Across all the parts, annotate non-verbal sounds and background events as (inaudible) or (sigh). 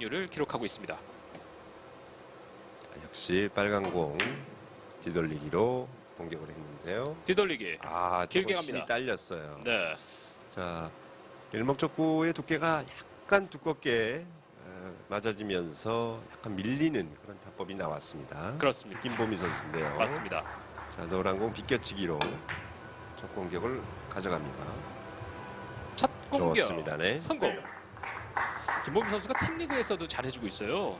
률을 기록하고 있습니다. 자, 역시 빨간 공 뒤돌리기로 공격을 했는데요. 뒤돌리기. 아, 길게 갑니다. 딸렸어요. 네. 자, 일목적구의 두께가 약간 두껍게 어, 맞아지면서 약간 밀리는 그런 타법이 나왔습니다. 그렇습니다. 김보미 선수인데요. 맞습니다. 자, 노란 공 비껴치기로 첫 공격을 가져갑니다. 첫 공격 좋습니다. 네. 성공. 김범민 선수가 팀리그에서도 잘해주고 있어요.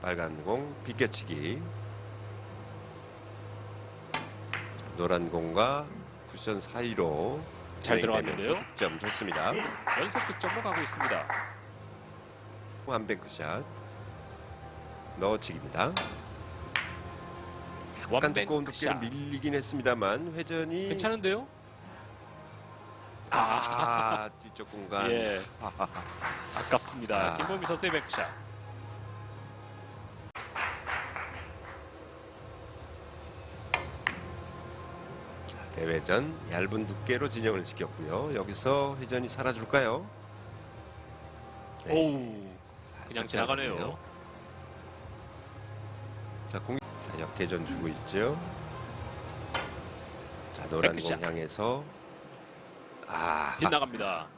빨간 공. 자, 노란 공과 쿠션 사이로 잘 들어갔는데요. 득점 좋습니다. 연속 득점으로 가고 있습니다. 완뱅크샷 넣어치기입니다. 약간 두꺼운 두께로 샷. 밀리긴 했습니다만 회전이 괜찮은데요? 아 뒤쪽 공간 예. (laughs) 아깝습니다. 아. 김범민 선수의 백샷. 대회전 얇은 두께로 진영을 시켰고요. 여기서 회전이 사라질까요? 네, 오우, 살짝 그냥 지나가네요. 짧았네요. 자, 공 자, 역회전 주고 있죠. 자, 노란 공 백샷. 향해서 아, 빗나갑니다.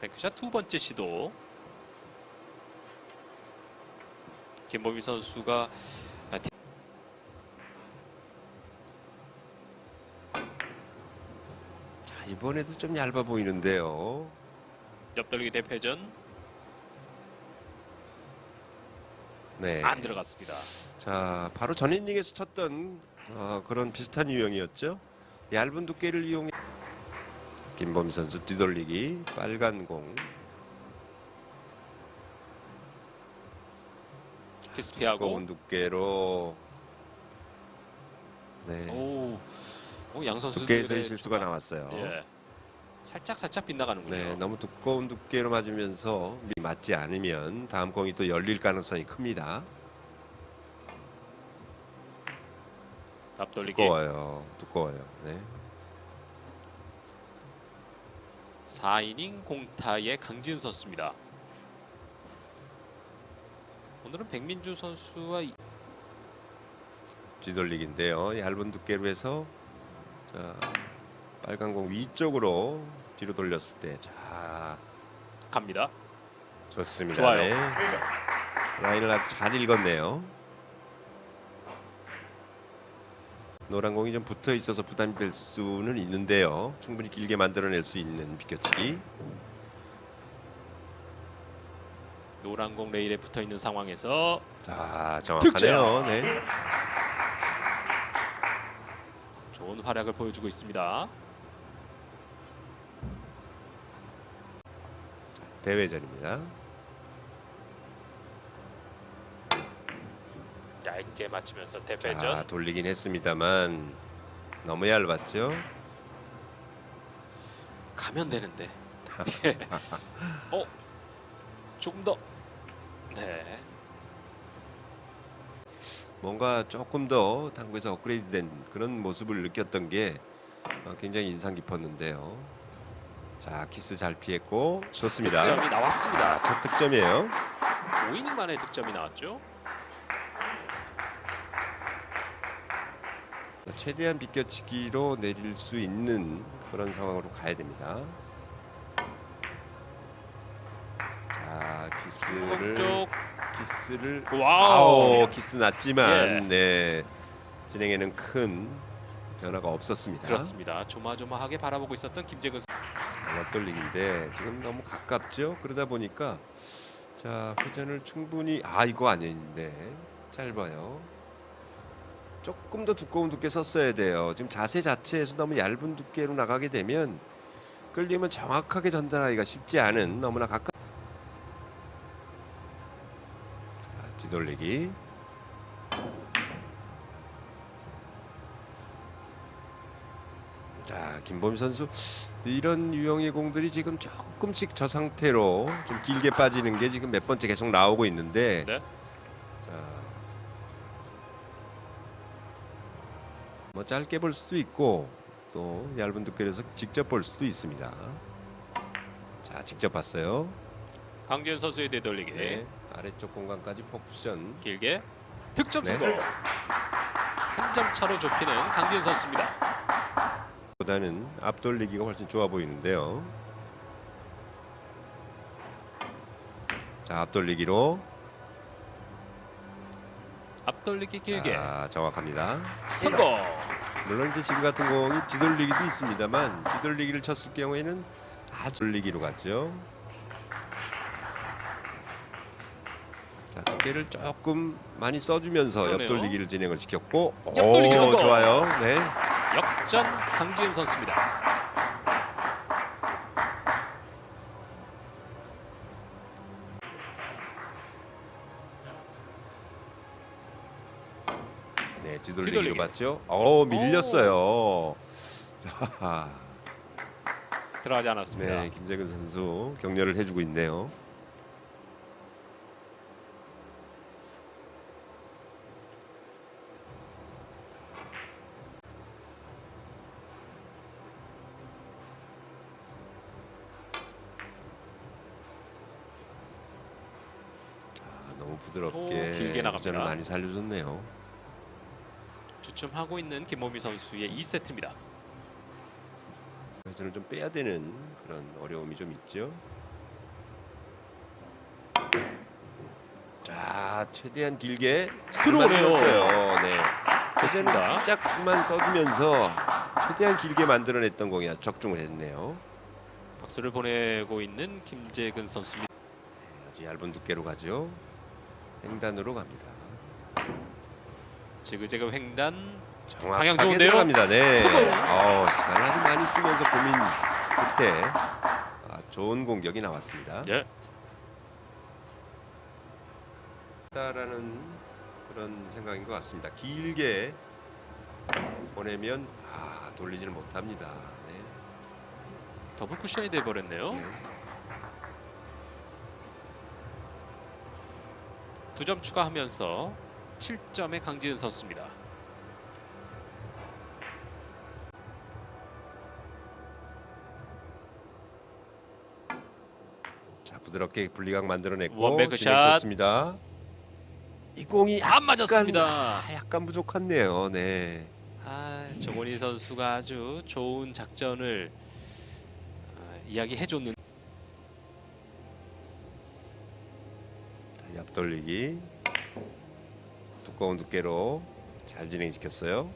백샷 두 번째 시도. 김범민 선수가 아, 이번에도 좀 얇아 보이는데요. 옆돌기 대패전 네. 안 들어갔습니다. 자, 바로 전 이닝에서 쳤던 어, 그런 비슷한 유형이었죠. 얇은 두께를 이용해 김범 선수 뒤돌리기 빨간 공. 키스 피하고 두꺼운 두께로 네. 오, 오, 양 선수들의 두께에서의 실수가 나왔어요. 예. 살짝 살짝 빗나가는군요. 네, 너무 두꺼운 두께로 맞으면서 맞지 않으면 다음 공이 또 열릴 가능성이 큽니다. 앞 돌리기 두꺼워요. 두꺼워요. 네. 4이닝 공타의 강진 선수입니다. 오늘은 백민주 선수와 이- 뒤돌리기인데요. 얇은 두께로 해서 자 빨간 공 위쪽으로 뒤로 돌렸을 때 자 갑니다. 좋습니다. 좋아요. 네. 라인을 잘 읽었네요. 노란 공이 좀 붙어 있어서 부담이 될 수는 있는데요. 충분히 길게 만들어낼 수 있는 비껴치기. 노란 공 레일에 붙어 있는 상황에서 자 정확하네요. 네. 좋은 활약을 보여주고 있습니다. 대회전입니다. 얇게 맞추면서 자 대패전 돌리긴 했습니다만 너무 얇았죠. 가면 되는데. 예. (laughs) 어, 조금 더. 네, 뭔가 조금 더 당구에서 업그레이드된 그런 모습을 느꼈던 게 어, 굉장히 인상 깊었는데요. 자 키스 잘 피했고 좋습니다. 득점이 나왔습니다. 아, 첫 득점이에요. 5이닝 만에 득점이 나왔죠. 최대한 비껴치기로 내릴 수 있는 그런 상황으로 가야 됩니다. 자 키스를 쪽 키스를 와우. 키스 났지만 예. 네 진행에는 큰 변화가 없었습니다. 그렇습니다. 조마조마하게 바라보고 있었던 김재근 선수. 자, 옆돌리기인데 지금 너무 가깝죠. 그러다 보니까 자 회전을 충분히 아 이거 아닌데 짧아요. 조금 더 두꺼운 두께 썼어야 돼요. 지금 자세 자체에서 너무 얇은 두께로 나가게 되면 끌리면 정확하게 전달하기가 쉽지 않은 너무나 가까. 자, 뒤돌리기. 자 김범희 선수 이런 유형의 공들이 지금 조금씩 저 상태로 좀 길게 빠지는 게 지금 몇 번째 계속 나오고 있는데 네. 뭐 짧게 볼 수도 있고 또 얇은 두께에서 직접 볼 수도 있습니다. 자, 직접 봤어요. 강지현 선수의 되돌리기 네. 아래쪽 공간까지 포쿠션. 길게 득점 네. 성공. 한 점 차로 좁히는 강지현 선수입니다. 보다는 앞돌리기가 훨씬 좋아 보이는데요. 자, 앞돌리기로 앞돌리기 길게 자, 정확합니다. 성공. 물론 이제 지금 같은 공이 뒤돌리기도 있습니다만 뒤돌리기를 쳤을 경우에는 아주 돌리기로 갔죠. 자, 두께를 조금 많이 써주면서 그러네요. 옆돌리기를 진행을 시켰고, 옆돌리기 오, 성공. 좋아요. 네. 역전 강지현 선수입니다. 네, 뒤돌리기로 뒤돌리기. 봤죠. 어, 밀렸어요. 자, 들어가지 않았습니다. 네, 김재근 선수 격려를 해주고 있네요. 아, 너무 부드럽게 오, 길게 나갑니다. 많이 살려줬네요. 주춤하고 있는 김모미 선수의 2세트입니다. 회전을 좀 빼야 되는 그런 어려움이 좀 있죠. 자, 최대한 길게 잘 들어오네요. 네. 회전을 좋습니다. 살짝만 써주면서 최대한 길게 만들어냈던 공이 아주 적중을 했네요. 박수를 보내고 있는 김재근 선수입니다. 아주 얇은 두께로 가죠. 횡단으로 갑니다. 지그재그 횡단 정확하게 방향 좋은데요? 들어갑니다. 네. 어, 시간을 아주 많이 쓰면서 고민 끝에 아, 좋은 공격이 나왔습니다. 예. 다라는 그런 생각인 것 같습니다. 길게 보내면 아 돌리지는 못합니다. 네. 더블 쿠션이 돼 버렸네요. 네. 두점 추가하면서 7점의 강지은 선수입니다. 자 부드럽게 분리각 만들어냈고 원뱅크 샷. 좋습니다. 이 공이 안 맞았습니다. 아, 약간 부족했네요. 네. 아, 정원희 선수가 아주 좋은 작전을 아, 이야기해줬는 자, 옆 돌리기 두꺼운 두께로 잘 진행시켰어요.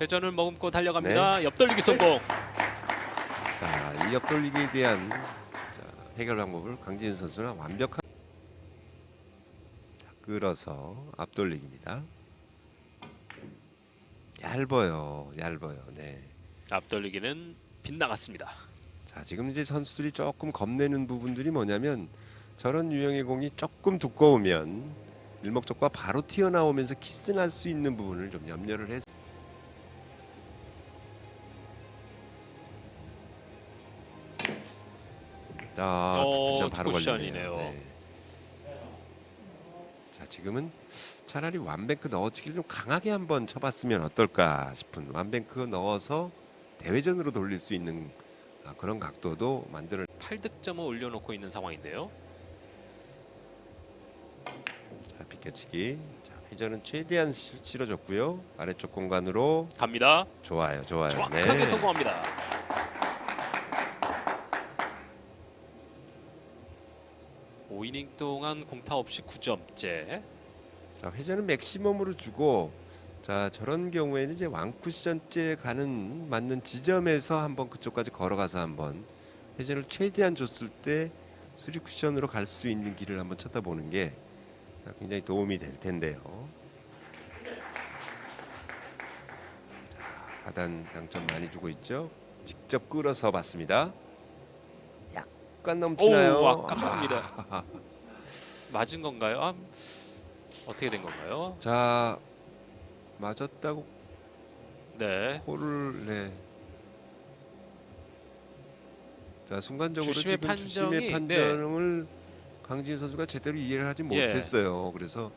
회전을 머금고 네. 달려갑니다. 옆돌리기 성공. 자, 이 옆돌리기에 대한 자, 해결 방법을 강진 선수는 완벽한 자, 끌어서 앞돌리기입니다. 얇아요, 얇아요. 네. 앞돌리기는 빗나갔습니다. 자, 지금 이제 선수들이 조금 겁내는 부분들이 뭐냐면 저런 유형의 공이 조금 두꺼우면 일목적과 바로 튀어나오면서 키스날 수 있는 부분을 좀 염려를 해서 자, 오, 쿠션 바로. 걸리네요. 네. 자, 지금은 차라리 완뱅크 넣어치기를 좀 강하게 한번 쳐봤으면 어떨까 싶은 완뱅크 넣어서 대회전으로 돌릴 수 있는 아, 그런 각도도 만들어 8득점을 올려놓고 있는 상황인데요. 자, 비껴치기. 자, 회전은 최대한 실- 실어줬고요. 아래쪽 공간으로 갑니다. 좋아요, 좋아요. 정확하게 네. 성공합니다. 오이닝 동안 공타 없이 9점째. 자, 회전은 맥시멈으로 주고 자, 저런 경우에는 이제 왕쿠션째 가는 맞는 지점에서 한번 그쪽까지 걸어가서 한번 회전을 최대한 줬을 때 쓰리 쿠션으로 갈 수 있는 길을 한번 찾아보는 게 굉장히 도움이 될 텐데요. 자, 하단 당점 많이 주고 있죠. 직접 끌어서 봤습니다. 약간 넘치나요? 오, 아깝습니다. 아, (laughs) 맞은 건가요? 아, 어떻게 된 건가요? 자, 맞았다고 네. 콜을 네. 자 순간적으로 주심의 지금 판정이- 주심의 판정을 강진 선수가 제대로 이해를 하지 예. 못했어요. 그래서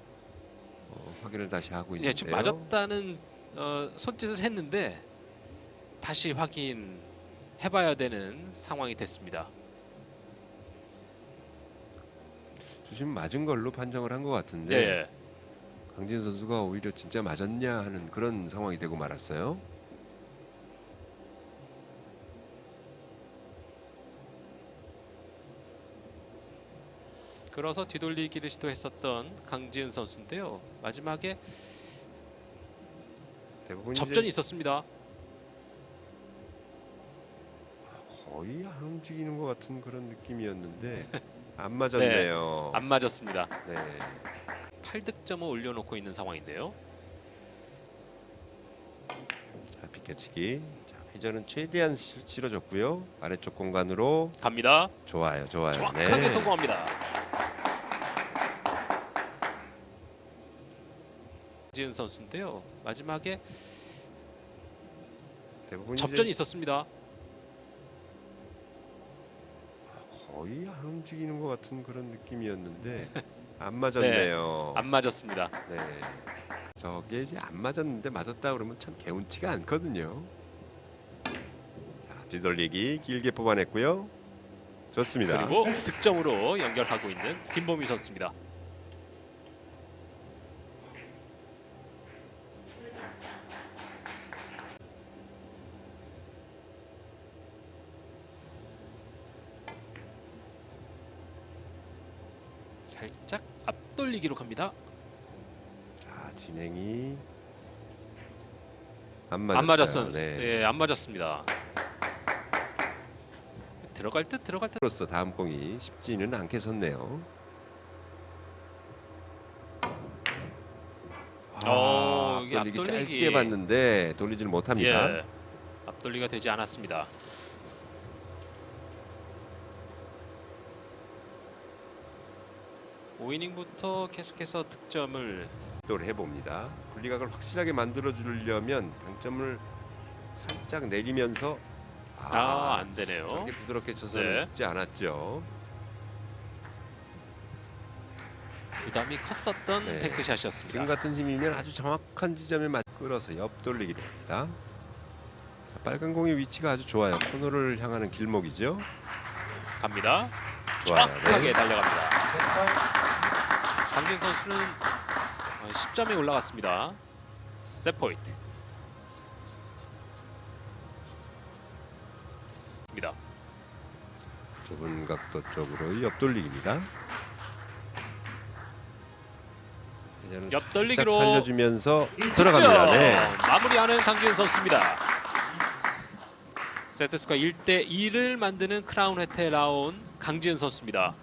어, 확인을 다시 하고 있는데요. 예, 지금 맞았다는 어, 손짓을 했는데 다시 확인해봐야 되는 상황이 됐습니다. 주심 맞은 걸로 판정을 한 것 같은데 예. 강진 선수가 오히려 진짜 맞았냐 하는 그런 상황이 되고 말았어요. 끌어서 뒤돌리기를 시도했었던 강지은 선수인데요. 마지막에 대부분 접전이 있었습니다. 거의 안 움직이는 것 같은 그런 느낌이었는데 안 맞았네요. (laughs) 안 맞았습니다. 네. 8득점을 올려놓고 있는 상황인데요. 자, 비껴치기. 자, 회전은 최대한 실- 실어줬고요. 아래쪽 공간으로 갑니다. 좋아요, 좋아요. 정확하게 네. 성공합니다. 지은 선수인데요. 마지막에 대부분 접전이 이제 있었습니다. 거의 안 움직이는 것 같은 그런 느낌이었는데 안 맞았네요. (laughs) 안 맞았습니다. 네. 저게 이제 안 맞았는데 맞았다 그러면 참 개운치가 않거든요. 자, 뒤돌리기 길게 뽑아냈고요. 좋습니다. 그리고 득점으로 연결하고 있는 김보미 선수입니다. 살짝 앞돌리기로 갑니다. 자, 진행이 안 맞았어요. 안 맞았어요. 네. 네, 안 맞았습니다. 들어갈 듯 들어갈 듯. 로서 다음 공이 쉽지는 않게 섰네요. 어, 아, 여기 돌리기 앞돌리기. 짧게 봤는데 돌리지를 못합니다. 예. 앞돌리가 되지 않았습니다. 오이닝부터 계속해서 득점을 시도를 해봅니다. 분리각을 확실하게 만들어 주려면 당점을 살짝 내리면서 아, 안 되네요. 저렇게 부드럽게 쳐서는 네. 쉽지 않았죠. 부담이 컸었던 네. 탱크샷이었습니다. 지금 같은 힘이면 아주 정확한 지점에 맞 끌어서 옆 돌리기로 합니다. 자, 빨간 공의 위치가 아주 좋아요. 코너를 향하는 길목이죠. 갑니다. 좋아요. 정확하게 네. 달려갑니다. 강진 선수는 10점에 올라갔습니다. 셋 포인트. 입니다. 좁은 각도 쪽으로 옆 돌리기입니다. 회전을 옆 살짝 돌리기로 살려주면서! 들어갑니다. 네. 마무리하는 강진 선수입니다. 세트스코어 1대 2를 만드는 크라운 혜택에 나온 강지은 선수입니다.